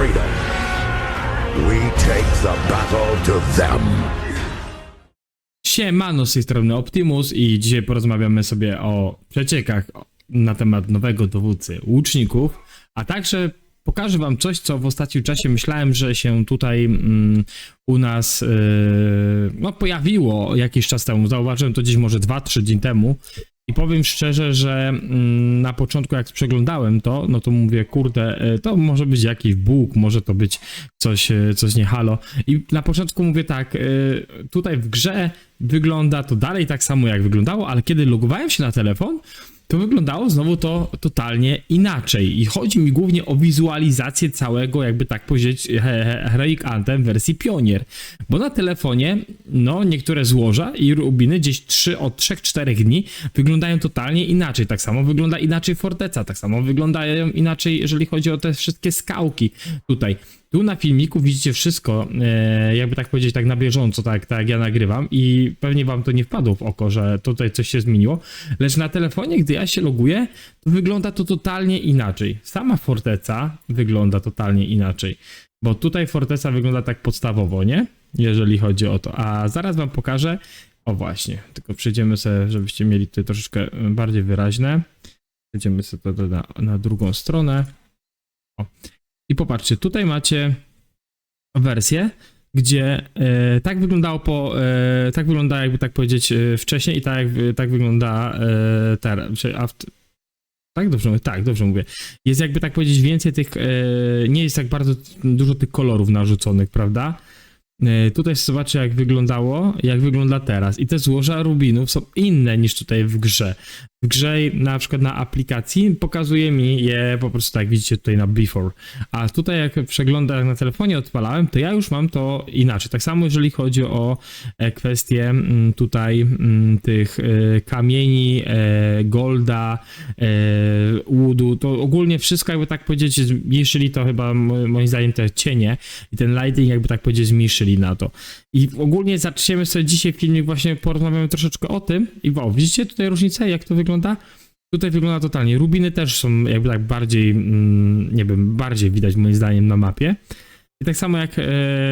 freedom. We take the battle to them. Siemano, z tej strony Optimus i dzisiaj porozmawiamy sobie o przeciekach na temat nowego dowódcy łuczników, a także pokażę wam coś, co w ostatnim czasie myślałem, że się tutaj mm, u nas yy, no, pojawiło jakiś czas temu. Zauważyłem to gdzieś może 2-3 dni temu i powiem szczerze, że mm, na początku jak przeglądałem to, no to mówię, kurde, e, to może być jakiś bóg, może to być coś, e, coś nie halo. I na początku mówię tak, e, tutaj w grze wygląda to dalej tak samo jak wyglądało, ale kiedy logowałem się na telefon, to wyglądało znowu to totalnie inaczej. I chodzi mi głównie o wizualizację całego, jakby tak powiedzieć, he- he- Heroic Anthem wersji Pionier. Bo na telefonie, no, niektóre złoża i rubiny gdzieś 3 od 3-4 dni wyglądają totalnie inaczej. Tak samo wygląda inaczej Forteca, tak samo wyglądają inaczej, jeżeli chodzi o te wszystkie skałki tutaj. Tu na filmiku widzicie wszystko, e, jakby tak powiedzieć, tak na bieżąco, tak, tak jak ja nagrywam i pewnie wam to nie wpadło w oko, że tutaj coś się zmieniło, lecz na telefonie, gdy ja się loguję, to wygląda to totalnie inaczej. Sama forteca wygląda totalnie inaczej, bo tutaj forteca wygląda tak podstawowo, nie? Jeżeli chodzi o to, a zaraz wam pokażę, o właśnie, tylko przejdziemy sobie, żebyście mieli tutaj troszeczkę e, bardziej wyraźne, przejdziemy sobie to na, na drugą stronę, o. I popatrzcie, tutaj macie wersję, gdzie e, tak wyglądało po, e, tak wygląda jakby tak powiedzieć e, wcześniej i tak, jak- tak wygląda e, teraz. Tak dobrze mówię? Tak, dobrze mówię. Jest jakby tak powiedzieć więcej tych, e, nie jest tak bardzo dużo tych kolorów narzuconych, prawda? E, Tutaj zobaczcie jak wyglądało, jak wygląda teraz. I te złoża rubinów są inne niż tutaj w grze. W grze na przykład na aplikacji pokazuje mi je po prostu tak, widzicie tutaj na before. A tutaj jak przeglądam na telefonie odpalałem, to ja już mam to inaczej. Tak samo jeżeli chodzi o e, kwestie mm, tutaj mm, tych e, kamieni, e, golda, łudu, to ogólnie wszystko jakby tak powiedzieć zmniejszyli to chyba mo- moim zdaniem te cienie i ten lighting jakby tak powiedzieć zmniejszyli na to. I ogólnie zaczniemy sobie dzisiaj filmik właśnie porozmawiamy troszeczkę o tym i wow, widzicie tutaj różnicę jak to wygląda? Tutaj wygląda totalnie. Rubiny też są jakby tak bardziej, mm, nie wiem, bardziej widać moim zdaniem na mapie. I tak samo jak e,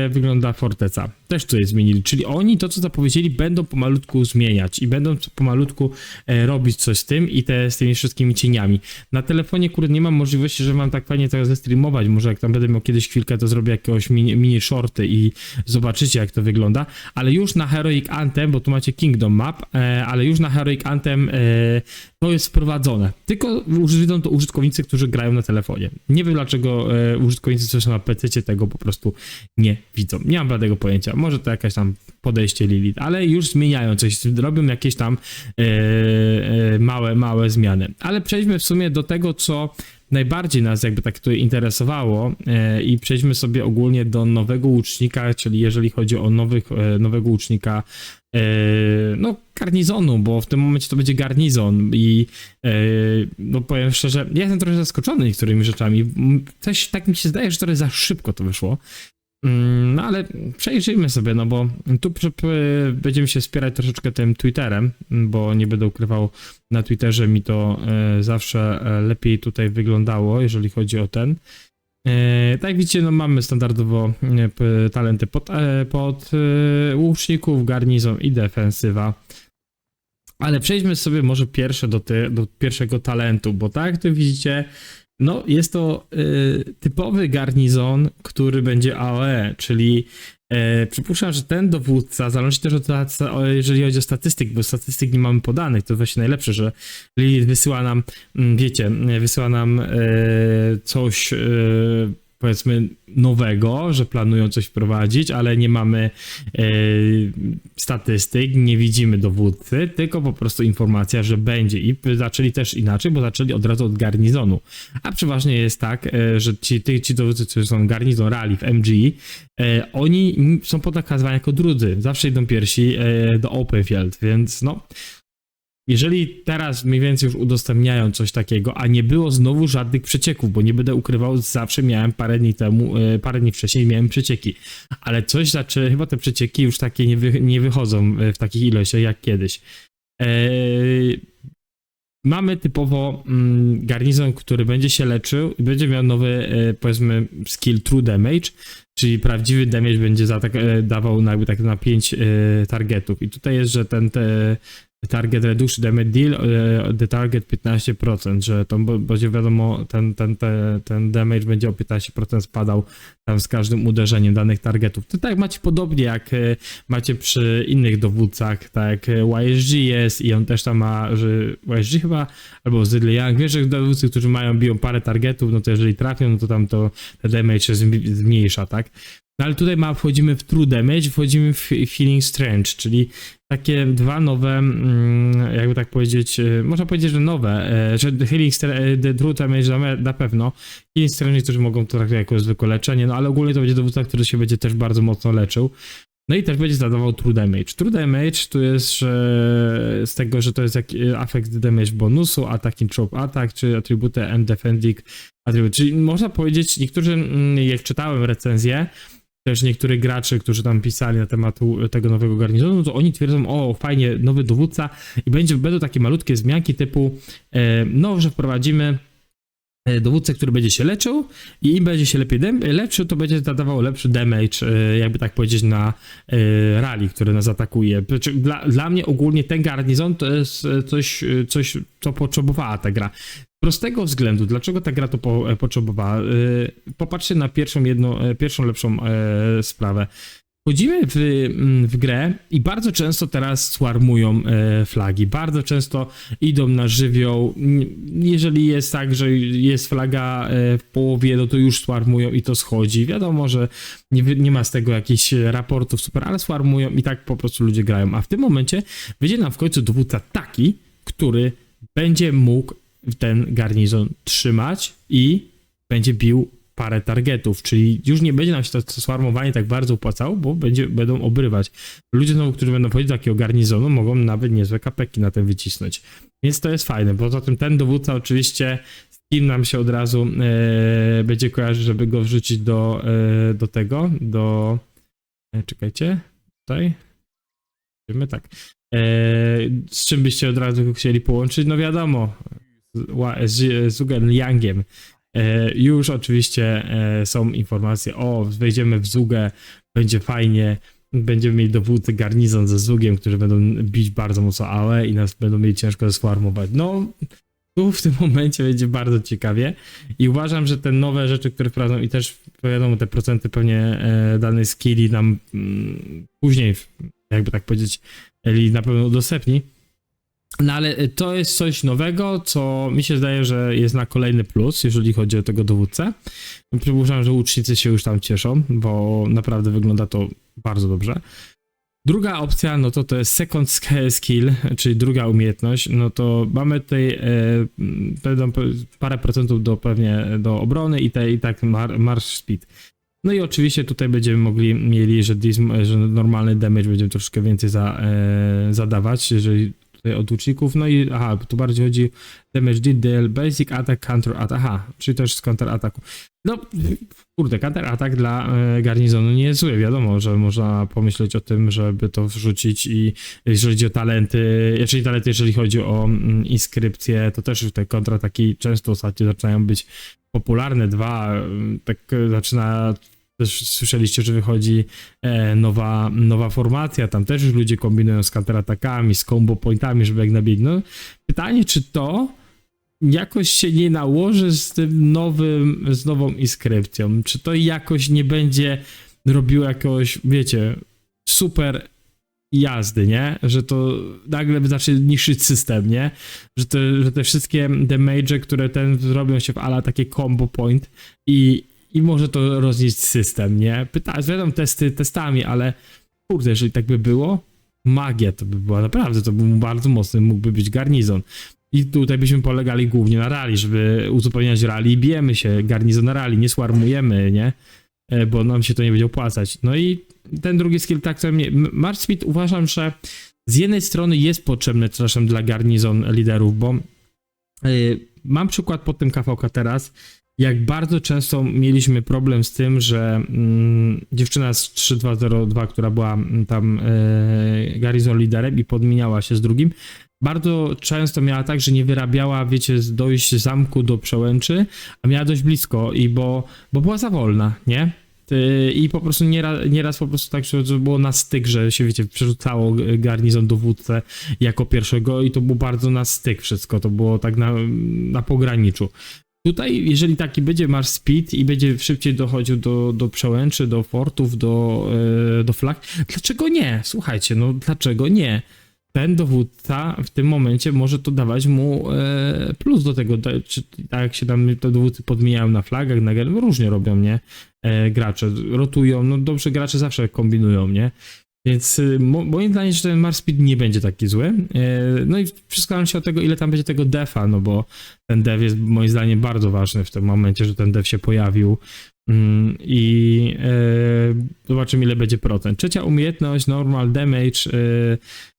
wygląda Forteca. Też tutaj zmienili. Czyli oni to, co zapowiedzieli, będą pomalutku zmieniać i będą pomalutku e, robić coś z tym i te, z tymi wszystkimi cieniami. Na telefonie, kurde, nie mam możliwości, że mam tak fajnie to zestreamować. Może jak tam będę miał kiedyś chwilkę, to zrobię jakiegoś mini, mini shorty i zobaczycie, jak to wygląda. Ale już na Heroic Anthem, bo tu macie Kingdom Map, e, ale już na Heroic Anthem e, to jest wprowadzone. Tylko widzą to użytkownicy, którzy grają na telefonie. Nie wiem dlaczego e, użytkownicy, którzy są na PC tego po prostu nie widzą. Nie mam żadnego pojęcia. Może to jakaś tam podejście Lilith, ale już zmieniają coś, robią jakieś tam e, e, małe, małe zmiany. Ale przejdźmy w sumie do tego, co najbardziej nas jakby tak tutaj interesowało e, i przejdźmy sobie ogólnie do nowego łucznika, czyli jeżeli chodzi o nowych, nowego łucznika no garnizonu, bo w tym momencie to będzie garnizon i no powiem szczerze, ja jestem trochę zaskoczony niektórymi rzeczami. Coś tak mi się zdaje, że trochę za szybko to wyszło. Mm, No ale przejrzyjmy sobie, no bo tu będziemy się wspierać troszeczkę tym Twitterem, bo nie będę ukrywał, na Twitterze mi to e, zawsze e, lepiej tutaj wyglądało, jeżeli chodzi o ten. E, tak jak widzicie, no mamy standardowo talenty pod, pod łuczników, garnizon i defensywa. Ale przejdźmy sobie może pierwsze do, ty, do pierwszego talentu, bo tak jak tu widzicie, no jest to y, typowy garnizon, który będzie AOE, czyli e, przypuszczam, że ten dowódca, zależy też od jeżeli chodzi o statystyk, bo statystyk nie mamy podanych, to właśnie najlepsze, że Lilith wysyła nam, mm, wiecie, wysyła nam e, coś e, powiedzmy nowego, że planują coś wprowadzić, ale nie mamy e, statystyk, nie widzimy dowódcy, tylko po prostu informacja, że będzie i zaczęli też inaczej, bo zaczęli od razu od garnizonu. A przeważnie jest tak, e, że ci, ty- ci dowódcy, którzy są garnizon rally w MGI, e, oni są podakazywani jako drudzy. Zawsze idą pierwsi e, do open field, więc no. Jeżeli teraz mniej więcej już udostępniają coś takiego, a nie było znowu żadnych przecieków, bo nie będę ukrywał, zawsze miałem parę dni temu, e, parę dni wcześniej miałem przecieki, ale coś znaczy, chyba te przecieki już takie nie, wy, nie wychodzą e, w takich ilościach jak kiedyś. Eee, mamy typowo mm, garnizon, który będzie się leczył i będzie miał nowy, e, powiedzmy, skill True Damage, czyli prawdziwy damage będzie za tak, e, dawał jakby tak na 5 e, targetów. I tutaj jest, że ten te, target reduction damage deal, e, the target 15%, że to będzie wiadomo, ten, ten, ten, ten damage będzie o 15% spadał tam z każdym uderzeniem danych targetów. To tak macie podobnie jak e, macie przy innych dowódcach, tak e, YSG jest i on też tam ma, że YSG chyba, albo Zydle Young, wiesz, że dowódcy, którzy mają, biją parę targetów, no to jeżeli trafią, no to tam to damage się zm- zmniejsza, tak? No ale tutaj ma, wchodzimy w True Damage, wchodzimy w Feeling Strange, czyli takie dwa nowe, mm, jakby tak powiedzieć, e, można powiedzieć, że nowe, e, że Healing Stra- e, True Damage na- pewno, Healing Strange, którzy mogą to traktować jako zwykłe leczenie, no ale ogólnie to będzie dowódca, który się będzie też bardzo mocno leczył. No i też będzie zadawał True Damage. True Damage tu jest że z tego, że to jest jak affect damage bonusu, attacking trope attack, czy atrybuty and defending attribute. Czyli można powiedzieć, niektórzy, mm, jak czytałem recenzję, też niektórych graczy, którzy tam pisali na temat tego nowego garnizonu, no to oni twierdzą, o fajnie, nowy dowódca i będzie, będą takie malutkie zmianki typu, e, no, że wprowadzimy e, dowódcę, który będzie się leczył i im będzie się lepiej leczył, to będzie zadawał lepszy damage, e, jakby tak powiedzieć, na rally, które nas atakuje. Znaczy, Dla, dla mnie ogólnie ten garnizon to jest coś, coś, co potrzebowała ta gra. Prostego względu, dlaczego ta gra to po, e, potrzebowała? E, Popatrzcie na pierwszą, jedną, e, pierwszą lepszą sprawę. Wchodzimy w, mm, w grę i bardzo często teraz swarmują flagi. Bardzo często idą na żywioł. Jeżeli jest tak, że jest flaga w połowie, no to już swarmują i to schodzi. Wiadomo, że nie, nie ma z tego jakichś raportów super, ale swarmują i tak po prostu ludzie grają. A w tym momencie wyjdzie nam w końcu dowódca taki, który będzie mógł ten garnizon trzymać i będzie bił parę targetów, czyli już nie będzie nam się to, to swarmowanie tak bardzo opłacało, bo będzie, będą obrywać. Ludzie znowu, którzy będą wchodzić do takiego garnizonu, mogą nawet niezłe kapeki na tym wycisnąć. Więc to jest fajne. Poza tym ten dowódca oczywiście z kim nam się od razu e, będzie kojarzyć, żeby go wrzucić do, e, do tego, do... E, czekajcie, tutaj. Wiemy tak. E, z czym byście od razu chcieli połączyć? No wiadomo, z, ła- z, z Ugen Yangiem. E, już oczywiście e, są informacje, o, wejdziemy w Zugę, będzie fajnie, będziemy mieli dowódcę garnizon ze Zugiem, którzy będą bić bardzo mocno AOE i nas będą mieli ciężko zesformować. No, tu w tym momencie będzie bardzo ciekawie i uważam, że te nowe rzeczy, które wprowadzą i też wiadomo, te procenty pewnie e, danej skilli nam mm, później, jakby tak powiedzieć, na pewno udostępni, no ale to jest coś nowego, co mi się zdaje, że jest na kolejny plus, jeżeli chodzi o tego dowódcę. Przypuszczam, że łucznicy się już tam cieszą, bo naprawdę wygląda to bardzo dobrze. Druga opcja, no to to jest second sk- skill, czyli druga umiejętność, no to mamy tutaj e, parę procentów do pewnie do obrony i, te, i tak mar, march speed. No i oczywiście tutaj będziemy mogli, mieli, że, dis- że normalny damage będziemy troszkę więcej za, e, zadawać, jeżeli od łuczników, no i aha, tu bardziej chodzi damage deal, basic attack, counter attack, aha, czyli też z counter ataku. No, kurde, counter attack dla e, garnizonu nie jest zły, wiadomo, że można pomyśleć o tym, żeby to wrzucić i jeżeli chodzi o talenty, jeżeli talenty, jeżeli chodzi o mm, inskrypcje, to też te kontrataki często ostatnio zaczynają być popularne, dwa, mm, tak zaczyna też słyszeliście, że wychodzi e, nowa, nowa formacja, tam też już ludzie kombinują z counteratakami, z combo pointami, żeby jak nabić. No, pytanie, czy to jakoś się nie nałoży z tym nowym, z nową inskrypcją? Czy to jakoś nie będzie robiło jakoś, wiecie, super jazdy, nie? Że to nagle zacznie niszczyć system, nie? Że te, że te wszystkie damage, które ten zrobią się w ala takie combo point i, i może to roznieść system, nie? Pytałem, wiadomo, testy testami, ale kurde, jeżeli tak by było, magia to by była, naprawdę, to był bardzo mocny, mógłby być garnizon. I tutaj byśmy polegali głównie na rally, żeby uzupełniać rally i bijemy się, garnizon na rally, nie swarmujemy, nie? E, Bo nam się to nie będzie opłacać. No i ten drugi skill, tak co mnie... Uważam, że z jednej strony jest potrzebny czasem dla garnizon liderów, bo y, mam przykład pod tym KVK teraz, jak bardzo często mieliśmy problem z tym, że mm, dziewczyna z 3202, która była mm, tam e, garnizon liderem i podmieniała się z drugim, bardzo często miała tak, że nie wyrabiała, wiecie, dojść z zamku do przełęczy, a miała dość blisko i bo, bo była za wolna, nie? I po prostu nieraz, nieraz po prostu tak, że było na styk, że się, wiecie, przerzucało garnizon dowódcę jako pierwszego i to było bardzo na styk wszystko, to było tak na, na pograniczu. Tutaj, jeżeli taki będzie marsz speed i będzie szybciej dochodził do, do przełęczy, do fortów, do, e, do flag, dlaczego nie? Słuchajcie, no dlaczego nie? Ten dowódca w tym momencie może to dawać mu e, plus do tego, da- czy tak jak się tam te dowódcy podmieniają na flagach, na ger- różnie robią, nie? E, gracze rotują, no dobrze, gracze zawsze kombinują, nie? Więc y, mo, moim zdaniem, że ten Mars Speed nie będzie taki zły. E, no i wszystko nam się od tego, ile tam będzie tego defa, no bo ten dev jest moim zdaniem bardzo ważny w tym momencie, że ten dev się pojawił. Mm, I e, zobaczymy, ile będzie procent. Trzecia umiejętność, normal damage.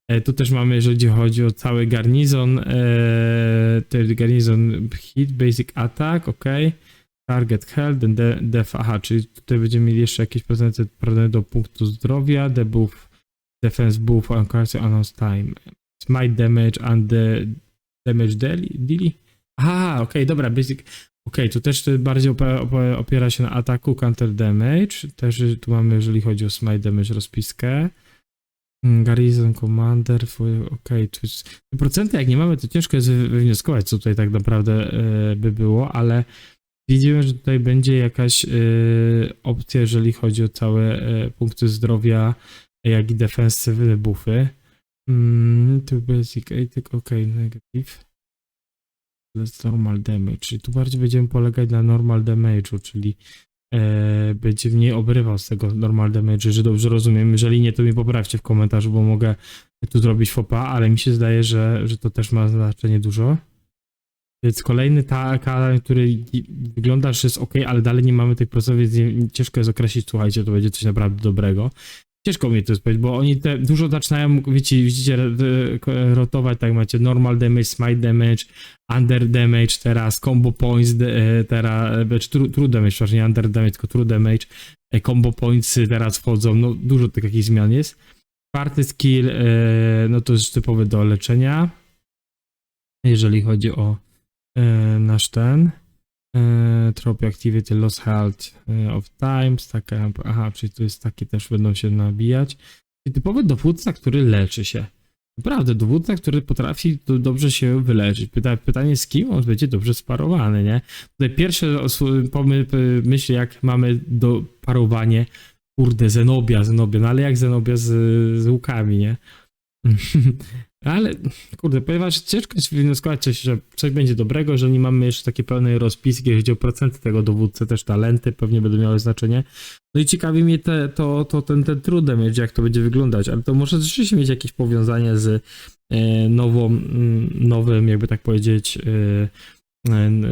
E, tu też mamy, jeżeli chodzi o cały garnizon, garnizon hit, basic attack, ok. Target health, de, def, aha, czyli tutaj będziemy mieli jeszcze jakieś procenty procenty do punktu zdrowia, debuff, defense buff, uncurrency, announce time, smite damage and the damage daily? Aha, okej, dobra, basic, okej, tu też bardziej opiera się na ataku, counter damage, też tu mamy, jeżeli chodzi o smite damage, rozpiskę, Mm, Garrison Commander, okej, jest, te procenty jak nie mamy, to ciężko jest wy- wywnioskować, co tutaj tak naprawdę e, by było, ale Widzimy, że tutaj będzie jakaś y, opcja, jeżeli chodzi o całe y, punkty zdrowia, jak i defensywne buffy. Mm, tu basic attack, ok, negative. Let's normal damage, czyli tu bardziej będziemy polegać na normal damage'u, czyli e, będzie mniej obrywał z tego normal damage, że dobrze rozumiem. Jeżeli nie, to mi poprawcie w komentarzu, bo mogę tu zrobić fopa, ale mi się zdaje, że, że to też ma znaczenie dużo. Więc kolejny taka, który i- wygląda, że jest ok, ale dalej nie mamy tych nie- ciężko jest określić, słuchajcie, to będzie coś naprawdę dobrego. Ciężko mi to jest powiedzieć, bo oni te dużo zaczynają, wiecie, widzicie, ro- rotować, tak macie normal damage, smite damage, under damage teraz, combo points e, teraz, e, czy true, true damage, przepraszam, nie under damage, tylko true damage, e, combo points teraz wchodzą, no dużo tych zmian jest. Czwarty skill, no to jest typowy do leczenia, jeżeli chodzi o nasz ten e, tropy activity loss health e, of times, taka, aha, czyli to jest takie też będą się nabijać. I typowy dowódca, który leczy się. Naprawdę, dowódca, który potrafi do, dobrze się wyleczyć. Pyta, pytanie z kim on będzie dobrze sparowany, nie? Tutaj pierwsze myśli, jak mamy do parowanie, kurde, Zenobia, Zenobia, no ale jak Zenobia z, z łukami, nie? Ale kurde, ponieważ ciężko jest wywnioskować coś, że coś będzie dobrego, że nie mamy jeszcze takie pełnej rozpiski, jeśli chodzi o procenty tego dowódcy, też talenty pewnie będą miały znaczenie. No i ciekawi mnie te, to, to ten, ten true damage, jak to będzie wyglądać, ale to może rzeczywiście mieć jakieś powiązanie z e, nową, mm, nowym, jakby tak powiedzieć, e,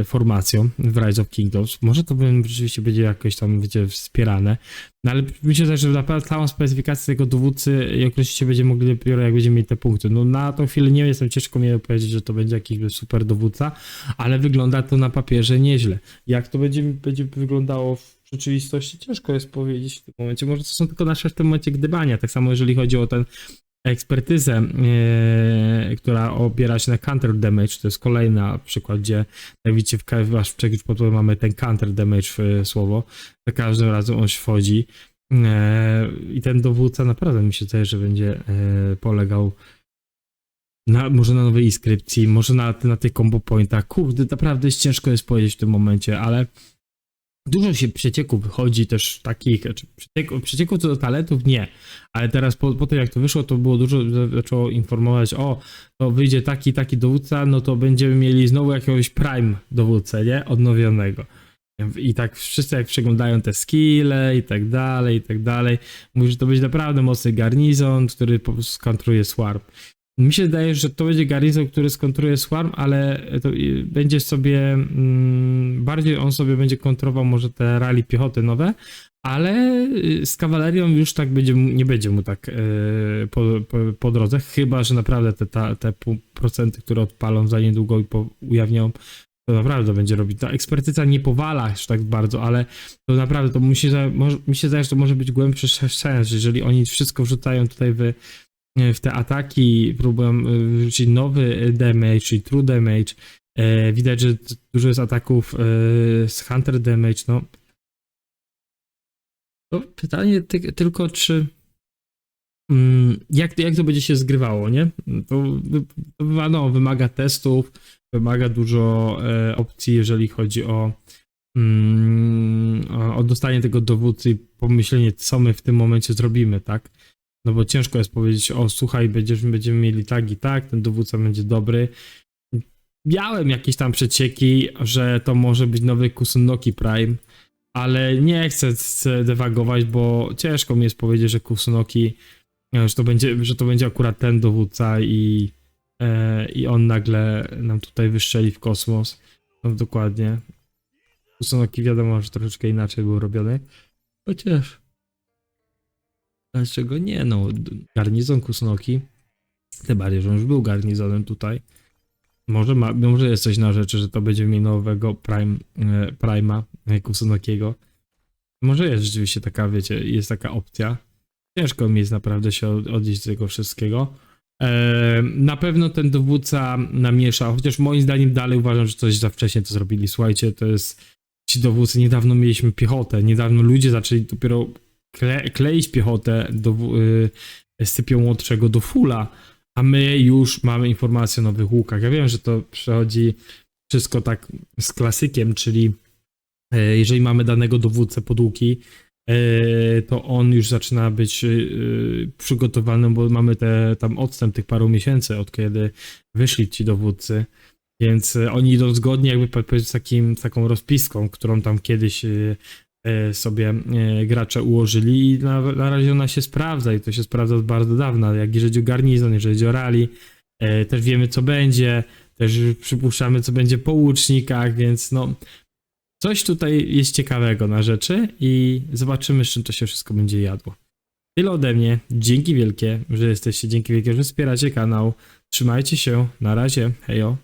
formacją w Rise of Kingdoms. Może to będzie- rzeczywiście będzie jakoś tam, wiecie, wspierane. No ale się zdaje, że naprawdę całą specyfikację tego dowódcy i określicie będziemy mogli dopiero jak będziemy mieli te punkty. No na tą chwilę nie jestem ciężko mi powiedzieć, że to będzie jakiś super dowódca, ale wygląda to na papierze nieźle. Jak to będzie, będzie wyglądało w rzeczywistości, ciężko jest powiedzieć w tym momencie. Może to są tylko nasze w tym momencie gdybania. Tak samo jeżeli chodzi o ten ekspertyzę, e, która opiera się na counter damage, to jest kolejna przykład, gdzie jak widzicie w, aż w mamy ten counter damage e, słowo, za każdym razem on się wchodzi. E, i ten dowódca naprawdę mi się zdaje, że będzie e, polegał na, może na nowej inskrypcji, może na, na tych combo pointach. Kurde, naprawdę ciężko jest powiedzieć w tym momencie, ale dużo się przecieków wychodzi też takich, znaczy przecieków, przecieków co do talentów nie, ale teraz po, po tym jak to wyszło, to było dużo, zaczęło informować, o, to wyjdzie taki, taki dowódca, no to będziemy mieli znowu jakiegoś prime dowódcę, nie? Odnowionego. I tak wszyscy jak przeglądają te skille i tak dalej, i tak dalej, mówi, że to będzie naprawdę mocny garnizon, który po prostu skontruje swarm. Mi się wydaje, że to będzie garnizon, który skontruje swarm, ale to będzie sobie, mm, bardziej on sobie będzie kontrował może te rally piechoty nowe, ale y, z kawalerią już tak będzie, nie będzie mu tak y, po, po, po drodze, chyba, że naprawdę te, ta, te procenty, które odpalą za niedługo i po, ujawnią, to naprawdę będzie robić. Ta ekspertyza nie powala aż tak bardzo, ale to naprawdę, to może, mi się zdaje, że to może być głębszy sens, jeżeli oni wszystko wrzucają tutaj w w te ataki, próbują e, wrzucić nowy damage, czyli true damage. E, widać, że dużo jest ataków e, z Hunter damage, no. To pytanie ty, tylko, czy mm, jak, jak to będzie się zgrywało, nie? To, to no, wymaga testów, wymaga dużo e, opcji, jeżeli chodzi o, mm, o dostanie tego dowódcy i pomyślenie, co my w tym momencie zrobimy, tak? No bo ciężko jest powiedzieć, o słuchaj, będziesz, będziemy mieli tak i tak, ten dowódca będzie dobry. Miałem jakieś tam przecieki, że to może być nowy Kusunoki Prime, ale nie chcę, chcę dewagować, bo ciężko mi jest powiedzieć, że Kusunoki, e, że to będzie, że to będzie akurat ten dowódca i, e, i on nagle nam tutaj wystrzeli w kosmos. No dokładnie. Kusunoki wiadomo, że troszeczkę inaczej był robiony. Chociaż. Dlaczego nie? No, garnizon Kusunoki. Tym bardziej, że on już był garnizonem tutaj. Może, ma, może jest coś na rzeczy, że to będzie mieć nowego Prime, e, Prima e, Kusunokiego. Może jest rzeczywiście taka, wiecie, jest taka opcja. Ciężko mi jest naprawdę się od- odnieść do tego wszystkiego. E, na pewno ten dowódca namiesza, chociaż moim zdaniem dalej uważam, że coś za wcześnie to zrobili. Słuchajcie, to jest ci dowódcy, niedawno mieliśmy piechotę, niedawno ludzie zaczęli dopiero kle, kleić piechotę do, y, z typią młodszego do fula, a my już mamy informacje o nowych łukach. Ja wiem, że to przechodzi wszystko tak z klasykiem, czyli e, jeżeli mamy danego dowódcę pod łuki, e, to on już zaczyna być e, przygotowany, bo mamy te, tam odstęp tych paru miesięcy, od kiedy wyszli ci dowódcy. Więc oni idą zgodnie jakby z, takim, z taką rozpiską, którą tam kiedyś sobie e, gracze ułożyli i na, na razie ona się sprawdza i to się sprawdza od bardzo dawna, jak jeżeli o garnizon, jeżeli chodzi o rally, e, też wiemy co będzie, też przypuszczamy co będzie po łucznikach, więc no coś tutaj jest ciekawego na rzeczy i zobaczymy z czym to się wszystko będzie jadło. Tyle ode mnie, dzięki wielkie, że jesteście, dzięki wielkie, że wspieracie kanał, trzymajcie się, na razie, hejo.